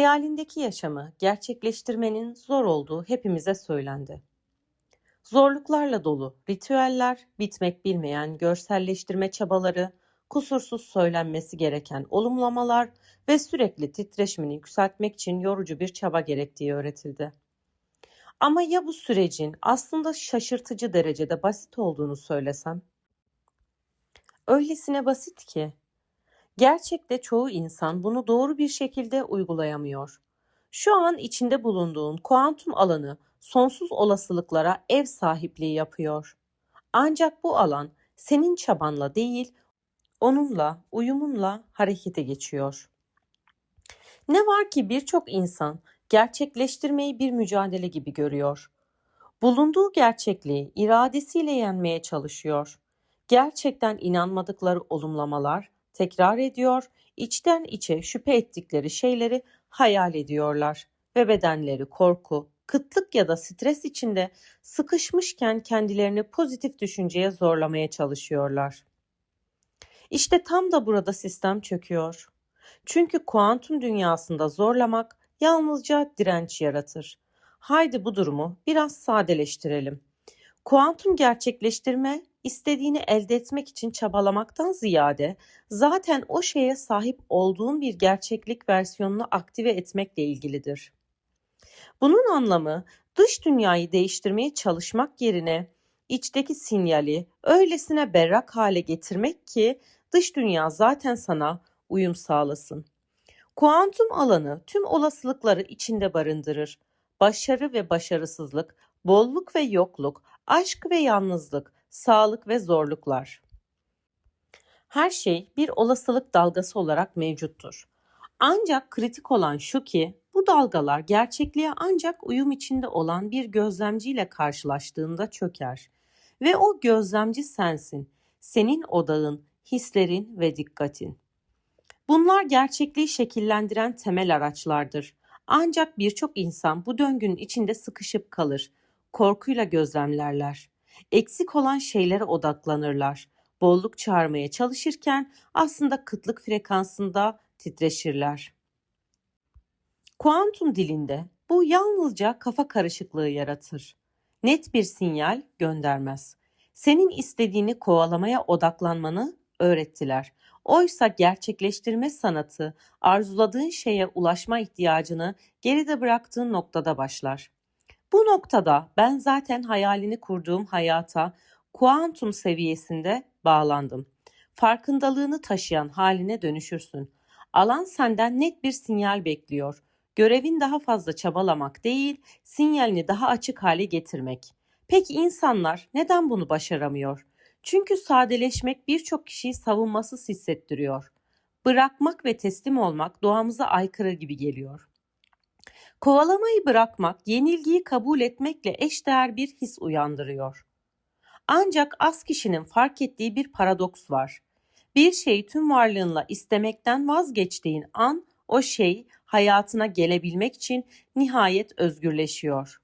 Hayalindeki yaşamı gerçekleştirmenin zor olduğu hepimize söylendi. Zorluklarla dolu ritüeller, bitmek bilmeyen görselleştirme çabaları, kusursuz söylenmesi gereken olumlamalar ve sürekli titreşimini yükseltmek için yorucu bir çaba gerektiği öğretildi. Ama ya bu sürecin aslında şaşırtıcı derecede basit olduğunu söylesem? Öylesine basit ki gerçekte çoğu insan bunu doğru bir şekilde uygulayamıyor. Şu an içinde bulunduğun kuantum alanı sonsuz olasılıklara ev sahipliği yapıyor. Ancak bu alan senin çabanla değil, onunla, uyumunla harekete geçiyor. Ne var ki birçok insan gerçekleştirmeyi bir mücadele gibi görüyor. Bulunduğu gerçekliği iradesiyle yenmeye çalışıyor. Gerçekten inanmadıkları olumlamalar tekrar ediyor, içten içe şüphe ettikleri şeyleri hayal ediyorlar ve bedenleri korku, kıtlık ya da stres içinde sıkışmışken kendilerini pozitif düşünceye zorlamaya çalışıyorlar. İşte tam da burada sistem çöküyor. Çünkü kuantum dünyasında zorlamak yalnızca direnç yaratır. Haydi bu durumu biraz sadeleştirelim. Kuantum gerçekleştirme istediğini elde etmek için çabalamaktan ziyade zaten o şeye sahip olduğun bir gerçeklik versiyonunu aktive etmekle ilgilidir. Bunun anlamı dış dünyayı değiştirmeye çalışmak yerine içteki sinyali öylesine berrak hale getirmek ki dış dünya zaten sana uyum sağlasın. Kuantum alanı tüm olasılıkları içinde barındırır. Başarı ve başarısızlık, bolluk ve yokluk, aşk ve yalnızlık, sağlık ve zorluklar. Her şey bir olasılık dalgası olarak mevcuttur. Ancak kritik olan şu ki bu dalgalar gerçekliğe ancak uyum içinde olan bir gözlemciyle karşılaştığında çöker. Ve o gözlemci sensin, senin odağın, hislerin ve dikkatin. Bunlar gerçekliği şekillendiren temel araçlardır. Ancak birçok insan bu döngünün içinde sıkışıp kalır. Korkuyla gözlemlerler. Eksik olan şeylere odaklanırlar. Bolluk çağırmaya çalışırken aslında kıtlık frekansında titreşirler. Kuantum dilinde bu yalnızca kafa karışıklığı yaratır. Net bir sinyal göndermez. Senin istediğini kovalamaya odaklanmanı öğrettiler. Oysa gerçekleştirme sanatı arzuladığın şeye ulaşma ihtiyacını geride bıraktığın noktada başlar. Bu noktada ben zaten hayalini kurduğum hayata kuantum seviyesinde bağlandım. Farkındalığını taşıyan haline dönüşürsün. Alan senden net bir sinyal bekliyor. Görevin daha fazla çabalamak değil, sinyalini daha açık hale getirmek. Peki insanlar neden bunu başaramıyor? Çünkü sadeleşmek birçok kişiyi savunmasız hissettiriyor. Bırakmak ve teslim olmak doğamıza aykırı gibi geliyor. Kovalamayı bırakmak, yenilgiyi kabul etmekle eşdeğer bir his uyandırıyor. Ancak az kişinin fark ettiği bir paradoks var. Bir şeyi tüm varlığınla istemekten vazgeçtiğin an o şey hayatına gelebilmek için nihayet özgürleşiyor.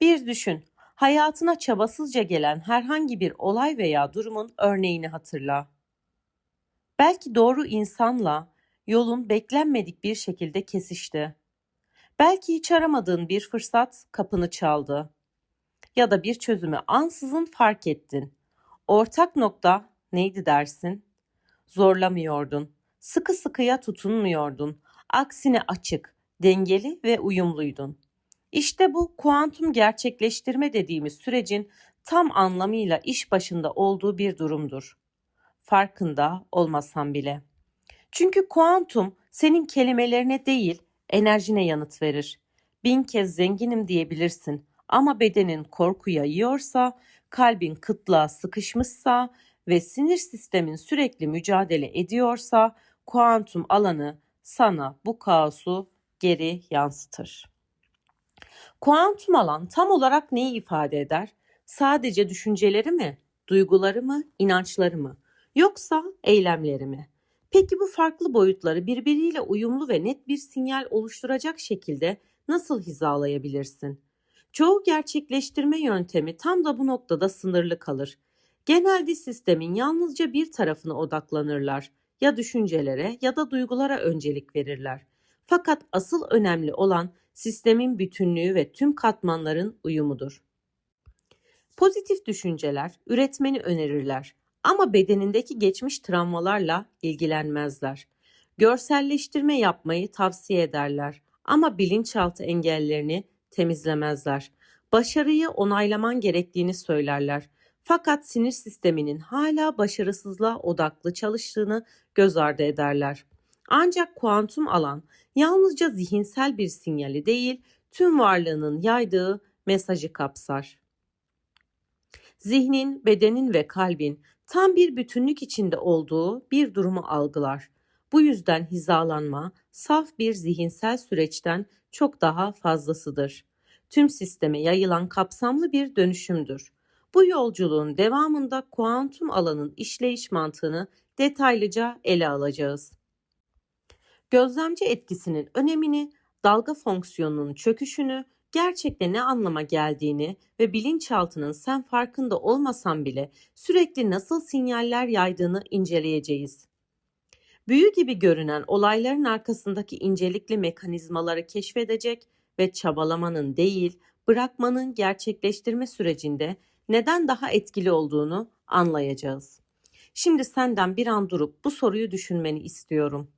Bir düşün, hayatına çabasızca gelen herhangi bir olay veya durumun örneğini hatırla. Belki doğru insanla yolun beklenmedik bir şekilde kesişti. Belki hiç aramadığın bir fırsat kapını çaldı. Ya da bir çözümü ansızın fark ettin. Ortak nokta neydi dersin? Zorlamıyordun. Sıkı sıkıya tutunmuyordun. Aksine açık, dengeli ve uyumluydun. İşte bu kuantum gerçekleştirme dediğimiz sürecin tam anlamıyla iş başında olduğu bir durumdur. Farkında olmasan bile. Çünkü kuantum senin kelimelerine değil, enerjine yanıt verir. Bin kez zenginim diyebilirsin ama bedenin korkuya yiyorsa, kalbin kıtlığa sıkışmışsa ve sinir sistemin sürekli mücadele ediyorsa kuantum alanı sana bu kaosu geri yansıtır. Kuantum alan tam olarak neyi ifade eder? Sadece düşünceleri mi, duyguları mı, inançları mı? Yoksa eylemleri mi? Peki bu farklı boyutları birbiriyle uyumlu ve net bir sinyal oluşturacak şekilde nasıl hizalayabilirsin? Çoğu gerçekleştirme yöntemi tam da bu noktada sınırlı kalır. Genelde sistemin yalnızca bir tarafına odaklanırlar. Ya düşüncelere ya da duygulara öncelik verirler. Fakat asıl önemli olan sistemin bütünlüğü ve tüm katmanların uyumudur. Pozitif düşünceler üretmeni önerirler ama bedenindeki geçmiş travmalarla ilgilenmezler. Görselleştirme yapmayı tavsiye ederler ama bilinçaltı engellerini temizlemezler. Başarıyı onaylaman gerektiğini söylerler. Fakat sinir sisteminin hala başarısızlığa odaklı çalıştığını göz ardı ederler. Ancak kuantum alan yalnızca zihinsel bir sinyali değil, tüm varlığının yaydığı mesajı kapsar. Zihnin, bedenin ve kalbin tam bir bütünlük içinde olduğu bir durumu algılar. Bu yüzden hizalanma saf bir zihinsel süreçten çok daha fazlasıdır. Tüm sisteme yayılan kapsamlı bir dönüşümdür. Bu yolculuğun devamında kuantum alanın işleyiş mantığını detaylıca ele alacağız. Gözlemci etkisinin önemini, dalga fonksiyonunun çöküşünü, gerçekte ne anlama geldiğini ve bilinçaltının sen farkında olmasan bile sürekli nasıl sinyaller yaydığını inceleyeceğiz. Büyü gibi görünen olayların arkasındaki incelikli mekanizmaları keşfedecek ve çabalamanın değil, bırakmanın gerçekleştirme sürecinde neden daha etkili olduğunu anlayacağız. Şimdi senden bir an durup bu soruyu düşünmeni istiyorum.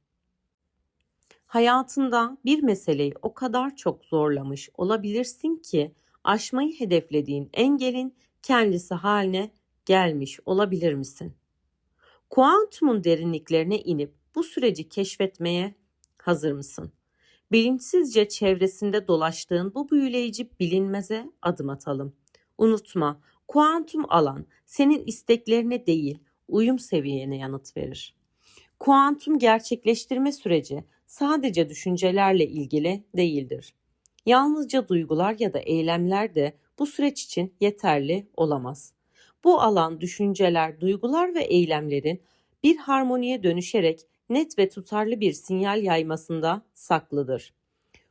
Hayatında bir meseleyi o kadar çok zorlamış olabilirsin ki aşmayı hedeflediğin engelin kendisi haline gelmiş olabilir misin? Kuantumun derinliklerine inip bu süreci keşfetmeye hazır mısın? Bilinçsizce çevresinde dolaştığın bu büyüleyici bilinmeze adım atalım. Unutma, kuantum alan senin isteklerine değil, uyum seviyene yanıt verir. Kuantum gerçekleştirme süreci sadece düşüncelerle ilgili değildir. Yalnızca duygular ya da eylemler de bu süreç için yeterli olamaz. Bu alan düşünceler, duygular ve eylemlerin bir harmoniye dönüşerek net ve tutarlı bir sinyal yaymasında saklıdır.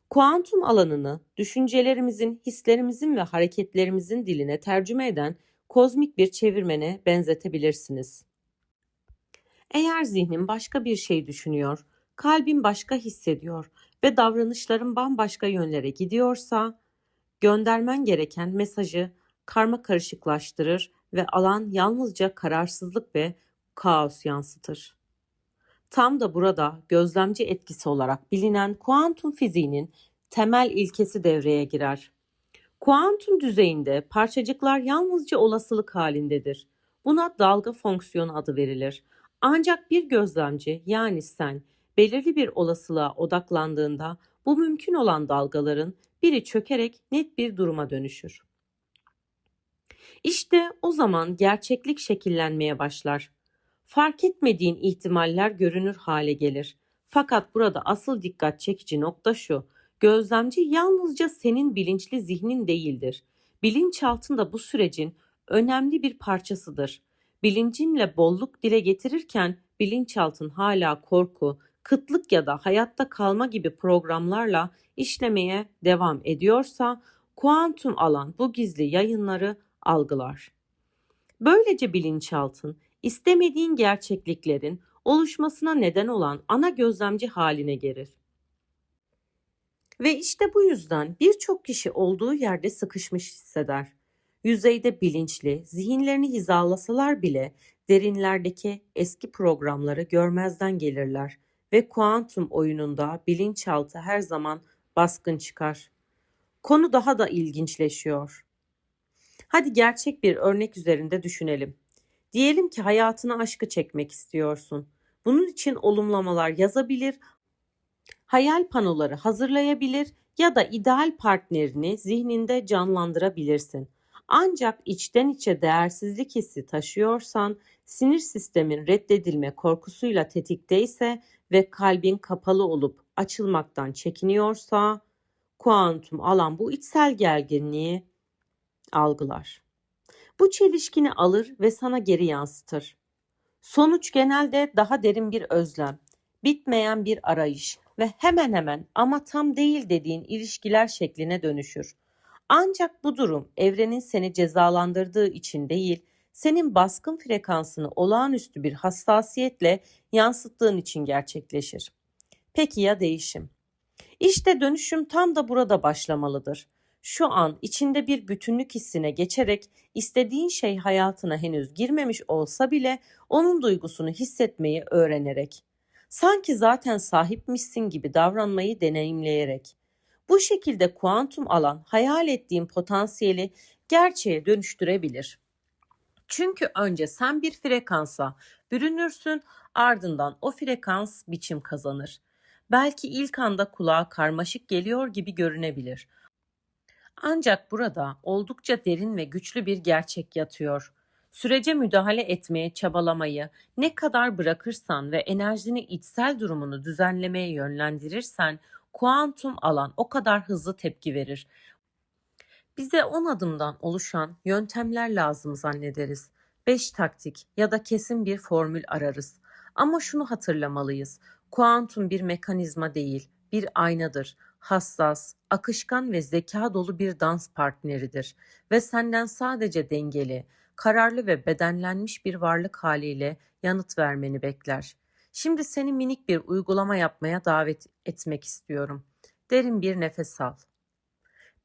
Kuantum alanını düşüncelerimizin, hislerimizin ve hareketlerimizin diline tercüme eden kozmik bir çevirmene benzetebilirsiniz. Eğer zihnin başka bir şey düşünüyor, kalbin başka hissediyor ve davranışların bambaşka yönlere gidiyorsa, göndermen gereken mesajı karma karışıklaştırır ve alan yalnızca kararsızlık ve kaos yansıtır. Tam da burada gözlemci etkisi olarak bilinen kuantum fiziğinin temel ilkesi devreye girer. Kuantum düzeyinde parçacıklar yalnızca olasılık halindedir. Buna dalga fonksiyonu adı verilir. Ancak bir gözlemci yani sen belirli bir olasılığa odaklandığında bu mümkün olan dalgaların biri çökerek net bir duruma dönüşür. İşte o zaman gerçeklik şekillenmeye başlar. Fark etmediğin ihtimaller görünür hale gelir. Fakat burada asıl dikkat çekici nokta şu. Gözlemci yalnızca senin bilinçli zihnin değildir. Bilinçaltında bu sürecin önemli bir parçasıdır. Bilincinle bolluk dile getirirken bilinçaltın hala korku, kıtlık ya da hayatta kalma gibi programlarla işlemeye devam ediyorsa kuantum alan bu gizli yayınları algılar. Böylece bilinçaltın istemediğin gerçekliklerin oluşmasına neden olan ana gözlemci haline gelir. Ve işte bu yüzden birçok kişi olduğu yerde sıkışmış hisseder. Yüzeyde bilinçli, zihinlerini hizalasalar bile derinlerdeki eski programları görmezden gelirler ve kuantum oyununda bilinçaltı her zaman baskın çıkar. Konu daha da ilginçleşiyor. Hadi gerçek bir örnek üzerinde düşünelim. Diyelim ki hayatına aşkı çekmek istiyorsun. Bunun için olumlamalar yazabilir, hayal panoları hazırlayabilir ya da ideal partnerini zihninde canlandırabilirsin. Ancak içten içe değersizlik hissi taşıyorsan, sinir sistemin reddedilme korkusuyla tetikteyse ve kalbin kapalı olup açılmaktan çekiniyorsa, kuantum alan bu içsel gerginliği algılar. Bu çelişkini alır ve sana geri yansıtır. Sonuç genelde daha derin bir özlem, bitmeyen bir arayış ve hemen hemen ama tam değil dediğin ilişkiler şekline dönüşür. Ancak bu durum evrenin seni cezalandırdığı için değil, senin baskın frekansını olağanüstü bir hassasiyetle yansıttığın için gerçekleşir. Peki ya değişim? İşte dönüşüm tam da burada başlamalıdır. Şu an içinde bir bütünlük hissine geçerek istediğin şey hayatına henüz girmemiş olsa bile onun duygusunu hissetmeyi öğrenerek. Sanki zaten sahipmişsin gibi davranmayı deneyimleyerek. Bu şekilde kuantum alan hayal ettiğin potansiyeli gerçeğe dönüştürebilir. Çünkü önce sen bir frekansa bürünürsün, ardından o frekans biçim kazanır. Belki ilk anda kulağa karmaşık geliyor gibi görünebilir. Ancak burada oldukça derin ve güçlü bir gerçek yatıyor. Sürece müdahale etmeye çabalamayı ne kadar bırakırsan ve enerjini içsel durumunu düzenlemeye yönlendirirsen kuantum alan o kadar hızlı tepki verir. Bize 10 adımdan oluşan yöntemler lazım zannederiz. 5 taktik ya da kesin bir formül ararız. Ama şunu hatırlamalıyız. Kuantum bir mekanizma değil, bir aynadır. Hassas, akışkan ve zeka dolu bir dans partneridir ve senden sadece dengeli, kararlı ve bedenlenmiş bir varlık haliyle yanıt vermeni bekler. Şimdi seni minik bir uygulama yapmaya davet etmek istiyorum. Derin bir nefes al.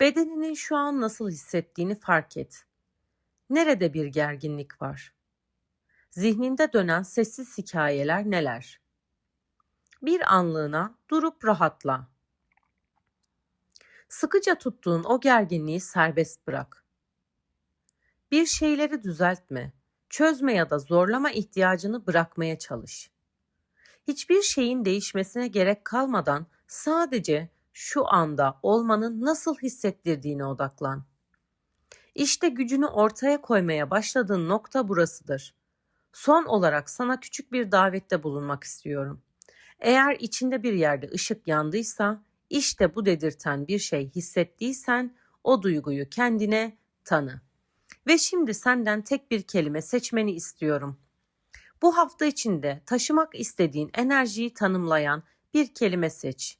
Bedeninin şu an nasıl hissettiğini fark et. Nerede bir gerginlik var? Zihninde dönen sessiz hikayeler neler? Bir anlığına durup rahatla. Sıkıca tuttuğun o gerginliği serbest bırak. Bir şeyleri düzeltme, çözme ya da zorlama ihtiyacını bırakmaya çalış. Hiçbir şeyin değişmesine gerek kalmadan sadece şu anda olmanın nasıl hissettirdiğine odaklan. İşte gücünü ortaya koymaya başladığın nokta burasıdır. Son olarak sana küçük bir davette bulunmak istiyorum. Eğer içinde bir yerde ışık yandıysa, işte bu dedirten bir şey hissettiysen o duyguyu kendine tanı. Ve şimdi senden tek bir kelime seçmeni istiyorum. Bu hafta içinde taşımak istediğin enerjiyi tanımlayan bir kelime seç.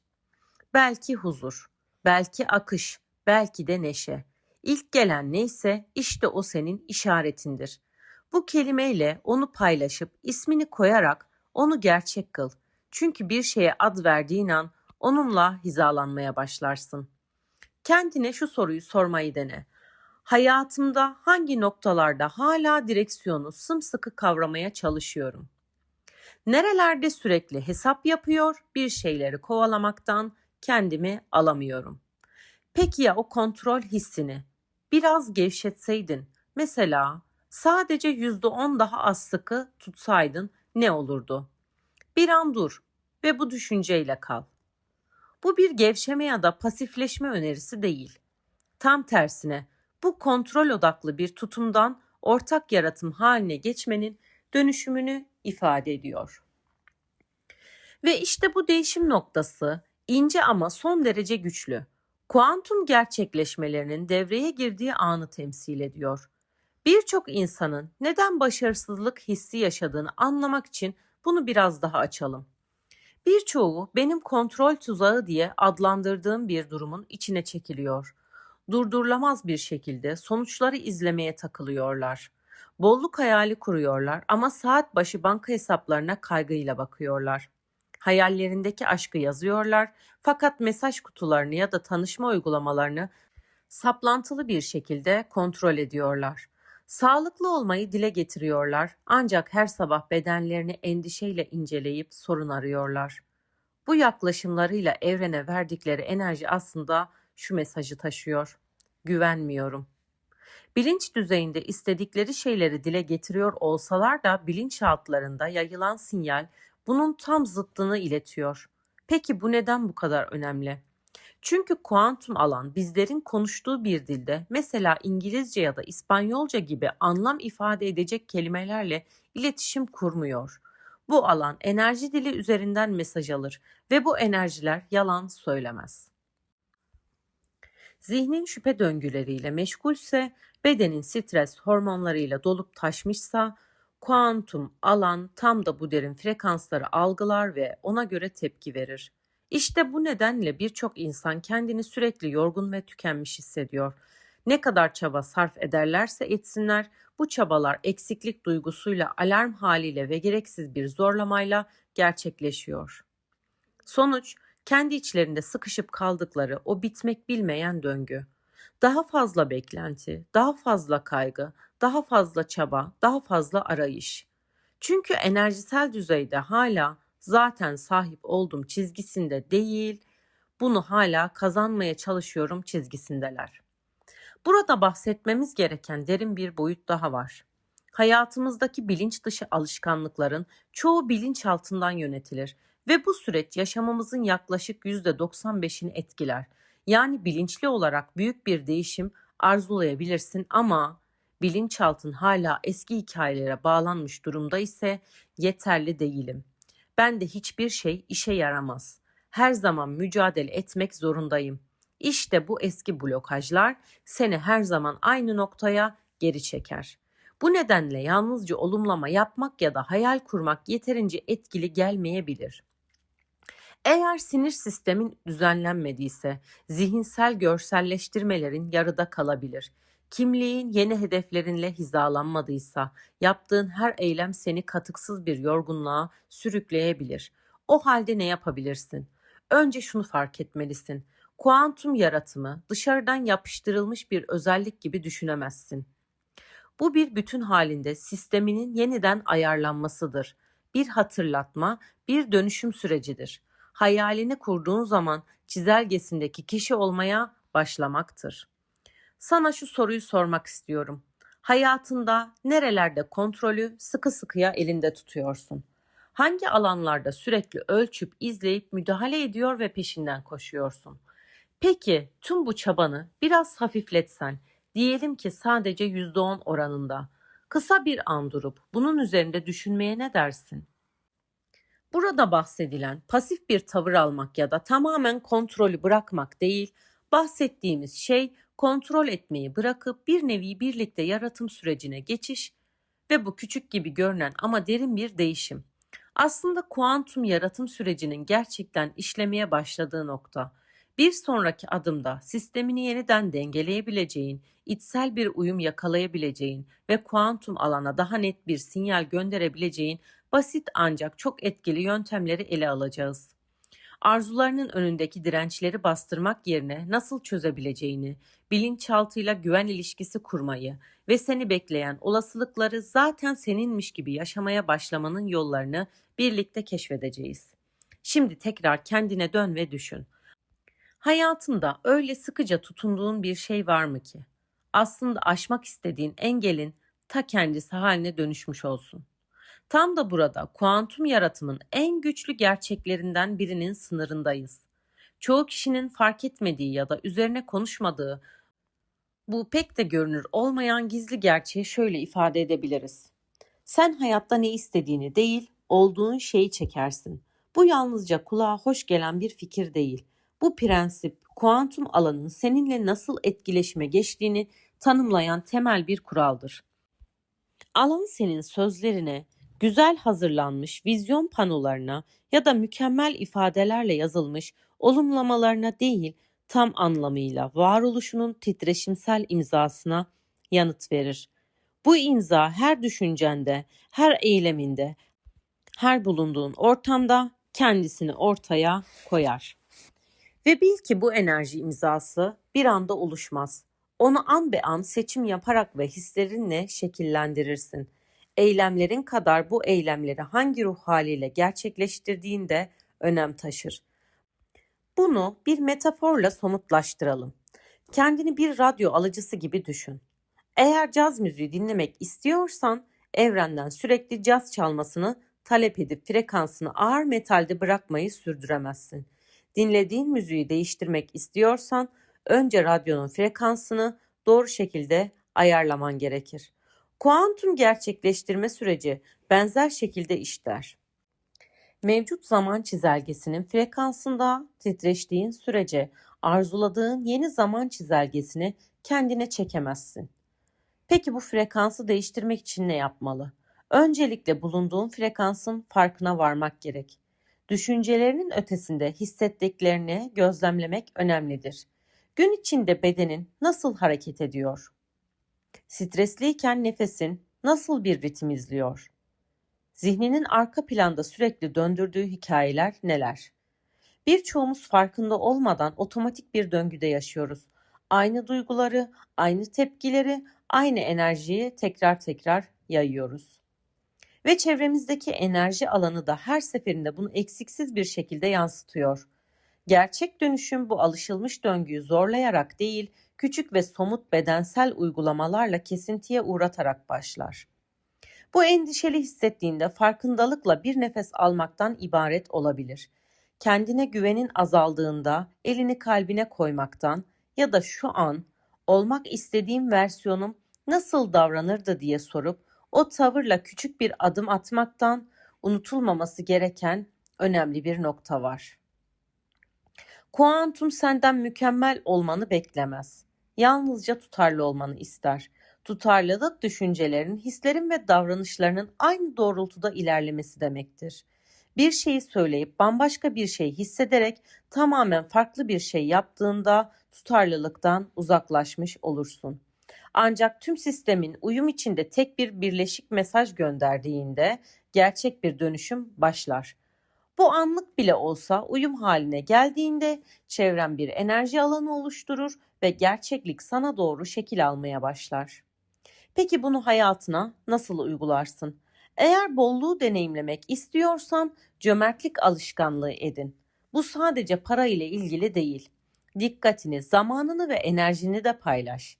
Belki huzur, belki akış, belki de neşe. İlk gelen neyse işte o senin işaretindir. Bu kelimeyle onu paylaşıp ismini koyarak onu gerçek kıl. Çünkü bir şeye ad verdiğin an onunla hizalanmaya başlarsın. Kendine şu soruyu sormayı dene. Hayatımda hangi noktalarda hala direksiyonu sımsıkı kavramaya çalışıyorum? Nerelerde sürekli hesap yapıyor, bir şeyleri kovalamaktan kendimi alamıyorum. Peki ya o kontrol hissini biraz gevşetseydin, mesela sadece yüzde on daha az sıkı tutsaydın ne olurdu? Bir an dur ve bu düşünceyle kal. Bu bir gevşeme ya da pasifleşme önerisi değil. Tam tersine bu kontrol odaklı bir tutumdan ortak yaratım haline geçmenin dönüşümünü ifade ediyor. Ve işte bu değişim noktası ince ama son derece güçlü. Kuantum gerçekleşmelerinin devreye girdiği anı temsil ediyor. Birçok insanın neden başarısızlık hissi yaşadığını anlamak için bunu biraz daha açalım. Birçoğu benim kontrol tuzağı diye adlandırdığım bir durumun içine çekiliyor. Durdurulamaz bir şekilde sonuçları izlemeye takılıyorlar. Bolluk hayali kuruyorlar ama saat başı banka hesaplarına kaygıyla bakıyorlar. Hayallerindeki aşkı yazıyorlar fakat mesaj kutularını ya da tanışma uygulamalarını saplantılı bir şekilde kontrol ediyorlar. Sağlıklı olmayı dile getiriyorlar ancak her sabah bedenlerini endişeyle inceleyip sorun arıyorlar. Bu yaklaşımlarıyla evrene verdikleri enerji aslında şu mesajı taşıyor. Güvenmiyorum. Bilinç düzeyinde istedikleri şeyleri dile getiriyor olsalar da bilinçaltlarında yayılan sinyal bunun tam zıttını iletiyor. Peki bu neden bu kadar önemli? Çünkü kuantum alan bizlerin konuştuğu bir dilde mesela İngilizce ya da İspanyolca gibi anlam ifade edecek kelimelerle iletişim kurmuyor. Bu alan enerji dili üzerinden mesaj alır ve bu enerjiler yalan söylemez. Zihnin şüphe döngüleriyle meşgulse, bedenin stres hormonlarıyla dolup taşmışsa, kuantum alan tam da bu derin frekansları algılar ve ona göre tepki verir. İşte bu nedenle birçok insan kendini sürekli yorgun ve tükenmiş hissediyor. Ne kadar çaba sarf ederlerse etsinler, bu çabalar eksiklik duygusuyla, alarm haliyle ve gereksiz bir zorlamayla gerçekleşiyor. Sonuç, Kendi içlerinde sıkışıp kaldıkları o bitmek bilmeyen döngü. Daha fazla beklenti, daha fazla kaygı, daha fazla çaba, daha fazla arayış. Çünkü enerjisel düzeyde hala zaten sahip olduğum çizgisinde değil, bunu hala kazanmaya çalışıyorum çizgisindeler. Burada bahsetmemiz gereken derin bir boyut daha var. Hayatımızdaki bilinç dışı alışkanlıkların çoğu bilinç altından yönetilir ve bu süreç yaşamımızın yaklaşık %95'ini etkiler. Yani bilinçli olarak büyük bir değişim arzulayabilirsin ama bilinçaltın hala eski hikayelere bağlanmış durumda ise yeterli değilim. Ben de hiçbir şey işe yaramaz. Her zaman mücadele etmek zorundayım. İşte bu eski blokajlar seni her zaman aynı noktaya geri çeker. Bu nedenle yalnızca olumlama yapmak ya da hayal kurmak yeterince etkili gelmeyebilir. Eğer sinir sistemin düzenlenmediyse zihinsel görselleştirmelerin yarıda kalabilir. Kimliğin yeni hedeflerinle hizalanmadıysa yaptığın her eylem seni katıksız bir yorgunluğa sürükleyebilir. O halde ne yapabilirsin? Önce şunu fark etmelisin. Kuantum yaratımı dışarıdan yapıştırılmış bir özellik gibi düşünemezsin. Bu bir bütün halinde sisteminin yeniden ayarlanmasıdır. Bir hatırlatma, bir dönüşüm sürecidir. Hayalini kurduğun zaman çizelgesindeki kişi olmaya başlamaktır. Sana şu soruyu sormak istiyorum. Hayatında nerelerde kontrolü sıkı sıkıya elinde tutuyorsun? Hangi alanlarda sürekli ölçüp izleyip müdahale ediyor ve peşinden koşuyorsun? Peki tüm bu çabanı biraz hafifletsen, diyelim ki sadece %10 oranında, kısa bir an durup bunun üzerinde düşünmeye ne dersin? Burada bahsedilen pasif bir tavır almak ya da tamamen kontrolü bırakmak değil, bahsettiğimiz şey kontrol etmeyi bırakıp bir nevi birlikte yaratım sürecine geçiş ve bu küçük gibi görünen ama derin bir değişim. Aslında kuantum yaratım sürecinin gerçekten işlemeye başladığı nokta. Bir sonraki adımda sistemini yeniden dengeleyebileceğin, içsel bir uyum yakalayabileceğin ve kuantum alana daha net bir sinyal gönderebileceğin basit ancak çok etkili yöntemleri ele alacağız. Arzularının önündeki dirençleri bastırmak yerine nasıl çözebileceğini, bilinçaltıyla güven ilişkisi kurmayı ve seni bekleyen olasılıkları zaten seninmiş gibi yaşamaya başlamanın yollarını birlikte keşfedeceğiz. Şimdi tekrar kendine dön ve düşün. Hayatında öyle sıkıca tutunduğun bir şey var mı ki? Aslında aşmak istediğin engelin ta kendisi haline dönüşmüş olsun. Tam da burada kuantum yaratımın en güçlü gerçeklerinden birinin sınırındayız. Çoğu kişinin fark etmediği ya da üzerine konuşmadığı bu pek de görünür olmayan gizli gerçeği şöyle ifade edebiliriz. Sen hayatta ne istediğini değil, olduğun şeyi çekersin. Bu yalnızca kulağa hoş gelen bir fikir değil. Bu prensip kuantum alanın seninle nasıl etkileşime geçtiğini tanımlayan temel bir kuraldır. Alan senin sözlerine, güzel hazırlanmış vizyon panolarına ya da mükemmel ifadelerle yazılmış olumlamalarına değil, tam anlamıyla varoluşunun titreşimsel imzasına yanıt verir. Bu imza her düşüncende, her eyleminde, her bulunduğun ortamda kendisini ortaya koyar. Ve bil ki bu enerji imzası bir anda oluşmaz. Onu an be an seçim yaparak ve hislerinle şekillendirirsin. Eylemlerin kadar bu eylemleri hangi ruh haliyle gerçekleştirdiğinde önem taşır. Bunu bir metaforla somutlaştıralım. Kendini bir radyo alıcısı gibi düşün. Eğer caz müziği dinlemek istiyorsan evrenden sürekli caz çalmasını talep edip frekansını ağır metalde bırakmayı sürdüremezsin. Dinlediğin müziği değiştirmek istiyorsan önce radyonun frekansını doğru şekilde ayarlaman gerekir. Kuantum gerçekleştirme süreci benzer şekilde işler. Mevcut zaman çizelgesinin frekansında titreştiğin sürece arzuladığın yeni zaman çizelgesini kendine çekemezsin. Peki bu frekansı değiştirmek için ne yapmalı? Öncelikle bulunduğun frekansın farkına varmak gerek. Düşüncelerinin ötesinde hissettiklerini gözlemlemek önemlidir. Gün içinde bedenin nasıl hareket ediyor? Stresliyken nefesin nasıl bir ritim izliyor? Zihninin arka planda sürekli döndürdüğü hikayeler neler? Birçoğumuz farkında olmadan otomatik bir döngüde yaşıyoruz. Aynı duyguları, aynı tepkileri, aynı enerjiyi tekrar tekrar yayıyoruz. Ve çevremizdeki enerji alanı da her seferinde bunu eksiksiz bir şekilde yansıtıyor. Gerçek dönüşüm bu alışılmış döngüyü zorlayarak değil, küçük ve somut bedensel uygulamalarla kesintiye uğratarak başlar. Bu endişeli hissettiğinde farkındalıkla bir nefes almaktan ibaret olabilir. Kendine güvenin azaldığında elini kalbine koymaktan ya da şu an olmak istediğim versiyonum nasıl davranırdı diye sorup o tavırla küçük bir adım atmaktan unutulmaması gereken önemli bir nokta var. Kuantum senden mükemmel olmanı beklemez. Yalnızca tutarlı olmanı ister. Tutarlılık düşüncelerin, hislerin ve davranışlarının aynı doğrultuda ilerlemesi demektir. Bir şeyi söyleyip bambaşka bir şey hissederek tamamen farklı bir şey yaptığında tutarlılıktan uzaklaşmış olursun. Ancak tüm sistemin uyum içinde tek bir birleşik mesaj gönderdiğinde gerçek bir dönüşüm başlar. Bu anlık bile olsa uyum haline geldiğinde çevren bir enerji alanı oluşturur ve gerçeklik sana doğru şekil almaya başlar. Peki bunu hayatına nasıl uygularsın? Eğer bolluğu deneyimlemek istiyorsan cömertlik alışkanlığı edin. Bu sadece para ile ilgili değil. Dikkatini, zamanını ve enerjini de paylaş.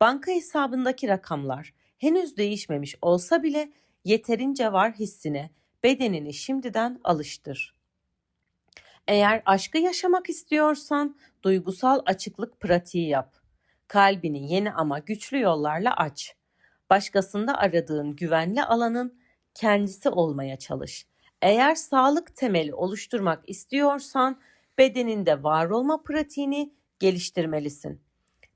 Banka hesabındaki rakamlar henüz değişmemiş olsa bile yeterince var hissine bedenini şimdiden alıştır. Eğer aşkı yaşamak istiyorsan duygusal açıklık pratiği yap. Kalbini yeni ama güçlü yollarla aç. Başkasında aradığın güvenli alanın kendisi olmaya çalış. Eğer sağlık temeli oluşturmak istiyorsan bedeninde var olma pratiğini geliştirmelisin.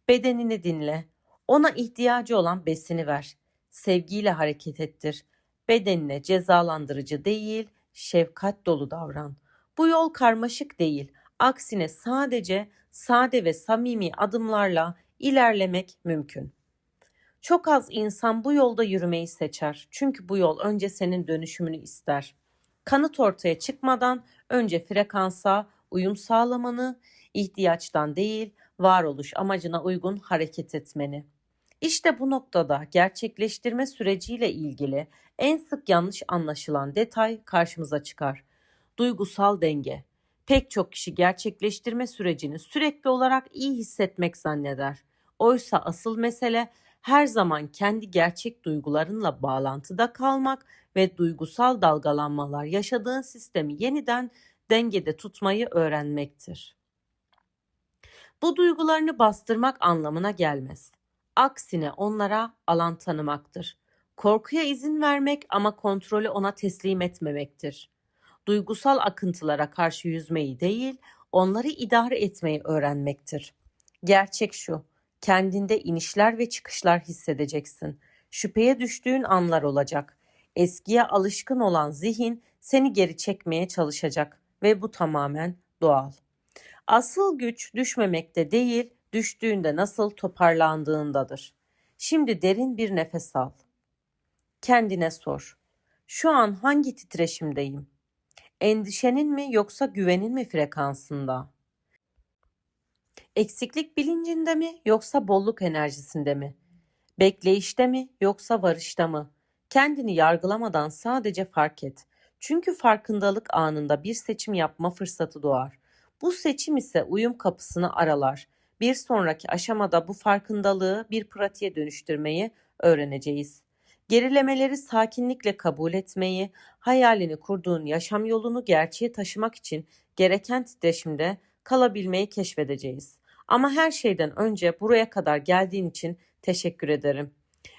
Bedenini dinle. Ona ihtiyacı olan besini ver. Sevgiyle hareket ettir. Bedenine cezalandırıcı değil, şefkat dolu davran. Bu yol karmaşık değil. Aksine sadece sade ve samimi adımlarla ilerlemek mümkün. Çok az insan bu yolda yürümeyi seçer. Çünkü bu yol önce senin dönüşümünü ister. Kanıt ortaya çıkmadan önce frekansa uyum sağlamanı, ihtiyaçtan değil, varoluş amacına uygun hareket etmeni. İşte bu noktada gerçekleştirme süreciyle ilgili en sık yanlış anlaşılan detay karşımıza çıkar. Duygusal denge. Pek çok kişi gerçekleştirme sürecini sürekli olarak iyi hissetmek zanneder. Oysa asıl mesele her zaman kendi gerçek duygularınla bağlantıda kalmak ve duygusal dalgalanmalar yaşadığın sistemi yeniden dengede tutmayı öğrenmektir. Bu duygularını bastırmak anlamına gelmez. Aksine onlara alan tanımaktır. Korkuya izin vermek ama kontrolü ona teslim etmemektir. Duygusal akıntılara karşı yüzmeyi değil, onları idare etmeyi öğrenmektir. Gerçek şu, kendinde inişler ve çıkışlar hissedeceksin. Şüpheye düştüğün anlar olacak. Eskiye alışkın olan zihin seni geri çekmeye çalışacak ve bu tamamen doğal. Asıl güç düşmemekte değil, düştüğünde nasıl toparlandığındadır. Şimdi derin bir nefes al. Kendine sor. Şu an hangi titreşimdeyim? Endişenin mi yoksa güvenin mi frekansında? Eksiklik bilincinde mi yoksa bolluk enerjisinde mi? Bekleyişte mi yoksa varışta mı? Kendini yargılamadan sadece fark et. Çünkü farkındalık anında bir seçim yapma fırsatı doğar. Bu seçim ise uyum kapısını aralar. Bir sonraki aşamada bu farkındalığı bir pratiğe dönüştürmeyi öğreneceğiz. Gerilemeleri sakinlikle kabul etmeyi, hayalini kurduğun yaşam yolunu gerçeğe taşımak için gereken titreşimde kalabilmeyi keşfedeceğiz. Ama her şeyden önce buraya kadar geldiğin için teşekkür ederim.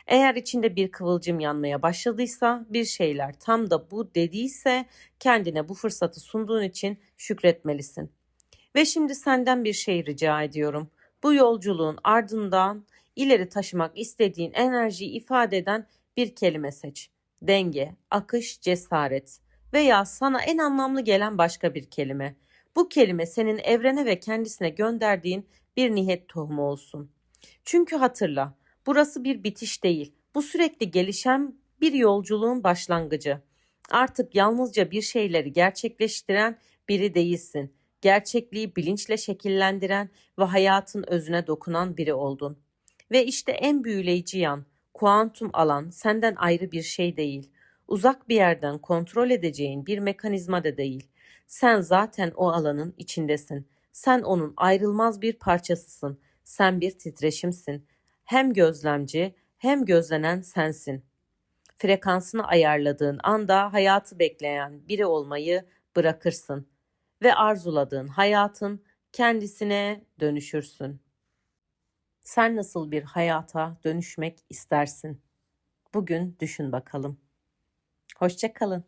Eğer içinde bir kıvılcım yanmaya başladıysa, bir şeyler tam da bu dediyse kendine bu fırsatı sunduğun için şükretmelisin. Ve şimdi senden bir şey rica ediyorum. Bu yolculuğun ardından ileri taşımak istediğin enerjiyi ifade eden bir kelime seç. Denge, akış, cesaret veya sana en anlamlı gelen başka bir kelime. Bu kelime senin evrene ve kendisine gönderdiğin bir niyet tohumu olsun. Çünkü hatırla, burası bir bitiş değil. Bu sürekli gelişen bir yolculuğun başlangıcı. Artık yalnızca bir şeyleri gerçekleştiren biri değilsin Gerçekliği bilinçle şekillendiren ve hayatın özüne dokunan biri oldun. Ve işte en büyüleyici yan, kuantum alan senden ayrı bir şey değil. Uzak bir yerden kontrol edeceğin bir mekanizma da değil. Sen zaten o alanın içindesin. Sen onun ayrılmaz bir parçasısın. Sen bir titreşimsin. Hem gözlemci hem gözlenen sensin. Frekansını ayarladığın anda hayatı bekleyen biri olmayı bırakırsın ve arzuladığın hayatın kendisine dönüşürsün. Sen nasıl bir hayata dönüşmek istersin? Bugün düşün bakalım. Hoşça kalın.